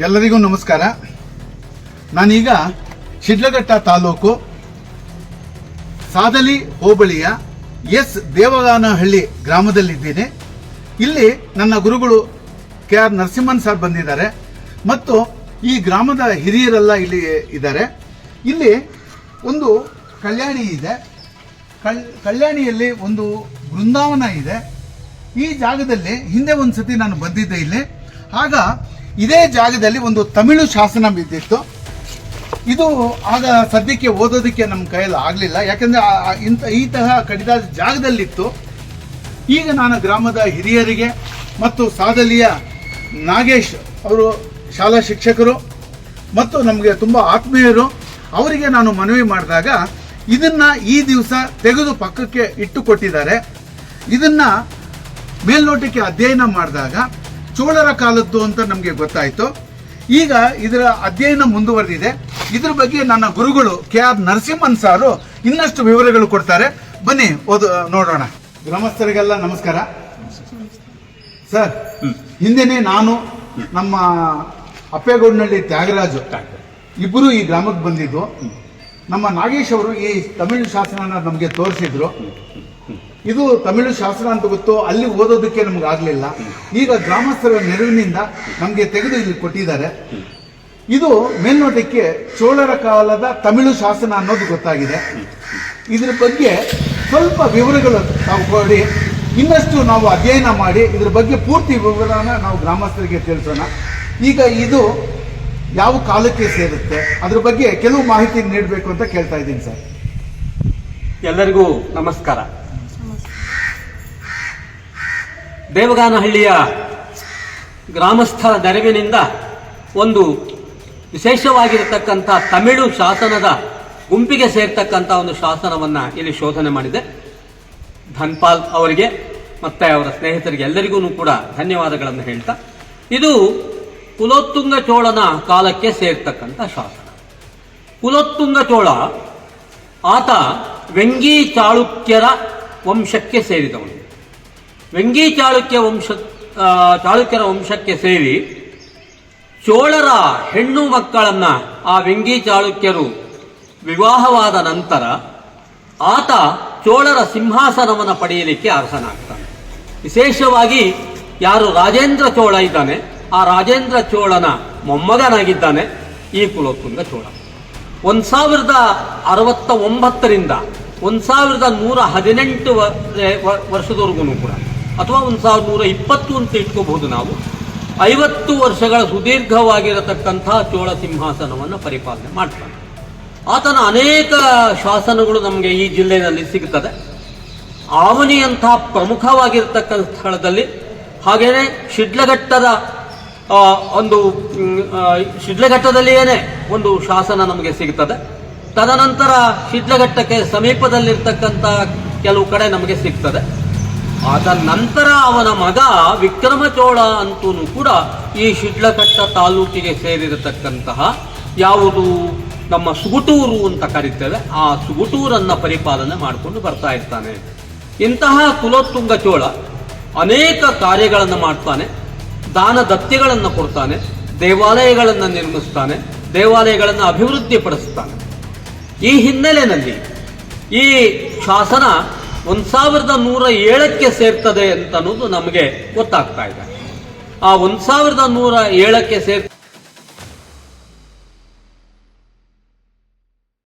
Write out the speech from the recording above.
ಎಲ್ಲರಿಗೂ ನಮಸ್ಕಾರ. ನಾನೀಗ ಶಿಡ್ಲಘಟ್ಟ ತಾಲೂಕು ಸಾದಲಿ ಹೋಬಳಿಯ ಎಸ್. ದೇವಗಾನಹಳ್ಳಿ ಗ್ರಾಮದಲ್ಲಿದ್ದೇನೆ. ಇಲ್ಲಿ ನನ್ನ ಗುರುಗಳು ಕೆ. ಆರ್. ನರಸಿಂಹನ್ ಸರ್ ಬಂದಿದ್ದಾರೆ. ಮತ್ತು ಈ ಗ್ರಾಮದ ಹಿರಿಯರೆಲ್ಲ ಇಲ್ಲಿ ಇದ್ದಾರೆ. ಇಲ್ಲಿ ಒಂದು ಕಲ್ಯಾಣಿ ಇದೆ. ಕಳ್ ಕಲ್ಯಾಣಿಯಲ್ಲಿ ಒಂದು ಬೃಂದಾವನ ಇದೆ. ಈ ಜಾಗದಲ್ಲಿ ಹಿಂದೆ ಒಂದು ಸತಿ ನಾನು ಬಂದಿದ್ದೆ ಇಲ್ಲಿ. ಆಗ ಇದೇ ಜಾಗದಲ್ಲಿ ಒಂದು ತಮಿಳು ಶಾಸನ ಬಿದ್ದಿತ್ತು ಇದು ಆಗ ಸದ್ಯಕ್ಕೆ ಓದೋದಕ್ಕೆ ನಮ್ಮ ಕೈಯಲ್ಲಿ ಆಗಲಿಲ್ಲ. ಯಾಕಂದ್ರೆ ಇಂಥ, ಈ ತರಹ ಕಡಿದಾದ ಜಾಗದಲ್ಲಿತ್ತು. ಈಗ ನಾನು ಗ್ರಾಮದ ಹಿರಿಯರಿಗೆ ಮತ್ತು ಸಾದಲಿಯ ನಾಗೇಶ್ ಅವರು ಶಾಲಾ ಶಿಕ್ಷಕರು ಮತ್ತು ನಮಗೆ ತುಂಬ ಆತ್ಮೀಯರು ಅವರಿಗೆ ನಾನು ಮನವಿ ಮಾಡಿದಾಗ ಇದನ್ನ ಈ ದಿವಸ ತೆಗೆದು ಪಕ್ಕಕ್ಕೆ ಇಟ್ಟು ಕೊಟ್ಟಿದ್ದಾರೆ ಇದನ್ನ ಮೇಲ್ನೋಟಕ್ಕೆ ಅಧ್ಯಯನ ಮಾಡಿದಾಗ ಚೋಳರ ಕಾಲದ್ದು ಅಂತ ನಮಗೆ ಗೊತ್ತಾಯಿತು. ಈಗ ಇದರ ಅಧ್ಯಯನ ಮುಂದುವರೆದಿದೆ. ಇದ್ರ ಬಗ್ಗೆ ನನ್ನ ಗುರುಗಳು ಕೆ ಆರ್ ನರಸಿಂಹನ್ ಸಾರು ಇನ್ನಷ್ಟು ವಿವರಗಳು ಕೊಡ್ತಾರೆ. ಬನ್ನಿ ಓದು ನೋಡೋಣ. ಗ್ರಾಮಸ್ಥರಿಗೆಲ್ಲ ನಮಸ್ಕಾರ. ಸರ್ ಹಿಂದೆನೆ ನಾನು ನಮ್ಮ ಅಪ್ಪೇಗೌಡನಹಳ್ಳಿ ತ್ಯಾಗರಾಜು ಇಬ್ಬರು ಈ ಗ್ರಾಮಕ್ಕೆ ಬಂದಿದ್ದು. ನಮ್ಮ ನಾಗೇಶ್ ಅವರು ಈ ತಮಿಳು ಶಾಸನ ನಮಗೆ ತೋರಿಸಿದ್ರು. ಇದು ತಮಿಳು ಶಾಸನ ಅಂತ ಗೊತ್ತು, ಅಲ್ಲಿ ಓದೋದಕ್ಕೆ ನಮ್ಗೆ ಆಗಲಿಲ್ಲ. ಈಗ ಗ್ರಾಮಸ್ಥರ ನೆರವಿನಿಂದ ನಮಗೆ ತೆಗೆದು ಇಲ್ಲಿ ಕೊಟ್ಟಿದ್ದಾರೆ. ಇದು ಮೇಲ್ನೋಟಕ್ಕೆ ಚೋಳರ ಕಾಲದ ತಮಿಳು ಶಾಸನ ಅನ್ನೋದು ಗೊತ್ತಾಗಿದೆ. ಇದ್ರ ಬಗ್ಗೆ ಸ್ವಲ್ಪ ವಿವರಗಳು ತಾವು ಕೊಡಿ. ಇನ್ನಷ್ಟು ನಾವು ಅಧ್ಯಯನ ಮಾಡಿ ಇದ್ರ ಬಗ್ಗೆ ಪೂರ್ತಿ ವಿವರನ ನಾವು ಗ್ರಾಮಸ್ಥರಿಗೆ ತಿಳಿಸೋಣ. ಈಗ ಇದು ಯಾವ ಕಾಲಕ್ಕೆ ಸೇರುತ್ತೆ? ಅದ್ರ ಬಗ್ಗೆ ಕೆಲವು ಮಾಹಿತಿ ನೀಡಬೇಕು ಅಂತ ಕೇಳ್ತಾ ಇದ್ದೀನಿ ಸರ್. ಎಲ್ಲರಿಗೂ ನಮಸ್ಕಾರ. ದೇವಗಾನಹಳ್ಳಿಯ ಗ್ರಾಮಸ್ಥರ ನೆರವಿನಿಂದ ಒಂದು ವಿಶೇಷವಾಗಿರತಕ್ಕಂಥ ತಮಿಳು ಶಾಸನದ ಗುಂಪಿಗೆ ಸೇರ್ತಕ್ಕಂಥ ಒಂದು ಶಾಸನವನ್ನು ಇಲ್ಲಿ ಶೋಧನೆ ಮಾಡಿದೆ. ಧನ್ಪಾಲ್ ಅವರಿಗೆ ಮತ್ತು ಅವರ ಸ್ನೇಹಿತರಿಗೆ ಎಲ್ಲರಿಗೂ ಕೂಡ ಧನ್ಯವಾದಗಳನ್ನು ಹೇಳ್ತಾ. ಇದು ಕುಲೋತ್ತುಂಗ ಚೋಳನ ಕಾಲಕ್ಕೆ ಸೇರ್ತಕ್ಕಂಥ ಶಾಸನ. ಕುಲೋತ್ತುಂಗ ಚೋಳ ಆತ ವೆಂಗಿ ಚಾಳುಕ್ಯರ ವಂಶಕ್ಕೆ ಸೇರಿದವನು. ವೆಂಗಿ ಚಾಳುಕ್ಯ ವಂಶ ಚಾಳುಕ್ಯರ ವಂಶಕ್ಕೆ ಸೇರಿ ಚೋಳರ ಹೆಣ್ಣು ಮಕ್ಕಳನ್ನ ಆ ವೆಂಗಿ ಚಾಳುಕ್ಯರು ವಿವಾಹವಾದ ನಂತರ ಆತ ಚೋಳರ ಸಿಂಹಾಸನವನ್ನು ಪಡೆಯಲಿಕ್ಕೆ ಅರ್ಹನಾಗ್ತಾನೆ ವಿಶೇಷವಾಗಿ ಯಾರು ರಾಜೇಂದ್ರ ಚೋಳ ಇದ್ದಾನೆ ಆ ರಾಜೇಂದ್ರ ಚೋಳನ ಮೊಮ್ಮಗನಾಗಿದ್ದಾನೆ ಈ ಕುಲೋತ್ತುಂಗ ಚೋಳ. ಒಂದು ಸಾವಿರದ ಅರವತ್ತ ಒಂಬತ್ತರಿಂದ ಒಂದು ಸಾವಿರದ ನೂರ ಹದಿನೆಂಟು ವರ್ಷದವರೆಗೂ ಕೂಡ. ಅಥವಾ ಒಂದು ಸಾವಿರದ ನೂರ ಇಪ್ಪತ್ತು ಅಂತ ಇಟ್ಕೋಬಹುದು ನಾವು. ಐವತ್ತು ವರ್ಷಗಳ ಸುದೀರ್ಘವಾಗಿರತಕ್ಕಂಥ ಚೋಳ ಸಿಂಹಾಸನವನ್ನು ಪರಿಪಾಲನೆ ಮಾಡ್ತಾನೆ. ಆತನ ಅನೇಕ ಶಾಸನಗಳು ನಮಗೆ ಈ ಜಿಲ್ಲೆಯಲ್ಲಿ ಸಿಗುತ್ತದೆ ಆವನಿಯಂತಹ ಪ್ರಮುಖವಾಗಿರ್ತಕ್ಕಂಥ ಸ್ಥಳದಲ್ಲಿ ಹಾಗೆಯೇ ಶಿಡ್ಲಘಟ್ಟದ ಒಂದು ಶಿಡ್ಲಘಟ್ಟದಲ್ಲಿಯೇ ಒಂದು ಶಾಸನ ನಮಗೆ ಸಿಗ್ತದೆ. ತದನಂತರ ಶಿಡ್ಲಘಟ್ಟಕ್ಕೆ ಸಮೀಪದಲ್ಲಿರ್ತಕ್ಕಂಥ ಕೆಲವು ಕಡೆ ನಮಗೆ ಸಿಗ್ತದೆ. ಆದ ನಂತರ ಅವನ ಮಗ ವಿಕ್ರಮ ಚೋಳ ಅಂತೂ ಕೂಡ ಈ ಶಿಡ್ಲಘಟ್ಟ ತಾಲೂಕಿಗೆ ಸೇರಿರತಕ್ಕಂತಹ ಯಾವುದು ನಮ್ಮ ಸುಗುಟೂರು ಅಂತ ಕರೀತೇವೆ, ಆ ಸುಗುಟೂರನ್ನು ಪರಿಪಾಲನೆ ಮಾಡಿಕೊಂಡು ಬರ್ತಾ ಇರ್ತಾನೆ. ಇಂತಹ ಕುಲೋತ್ತುಂಗ ಚೋಳ ಅನೇಕ ಕಾರ್ಯಗಳನ್ನು ಮಾಡ್ತಾನೆ. ದಾನ ದತ್ತಿಗಳನ್ನು ಕೊಡ್ತಾನೆ, ದೇವಾಲಯಗಳನ್ನು ನಿರ್ಮಿಸ್ತಾನೆ, ದೇವಾಲಯಗಳನ್ನು ಅಭಿವೃದ್ಧಿಪಡಿಸ್ತಾನೆ. ಈ ಹಿನ್ನೆಲೆಯಲ್ಲಿ ಈ ಶಾಸನ ಒಂದು ಸಾವಿರದ ನೂರ ಏಳಕ್ಕೆ ಸೇರ್ತದೆ ಅಂತ ಅನ್ನೋದು ನಮಗೆ ಗೊತ್ತಾಗ್ತಾ ಇದೆ. ಆ ಒಂದು ಸಾವಿರದ ನೂರ ಏಳಕ್ಕೆ ಸೇರ್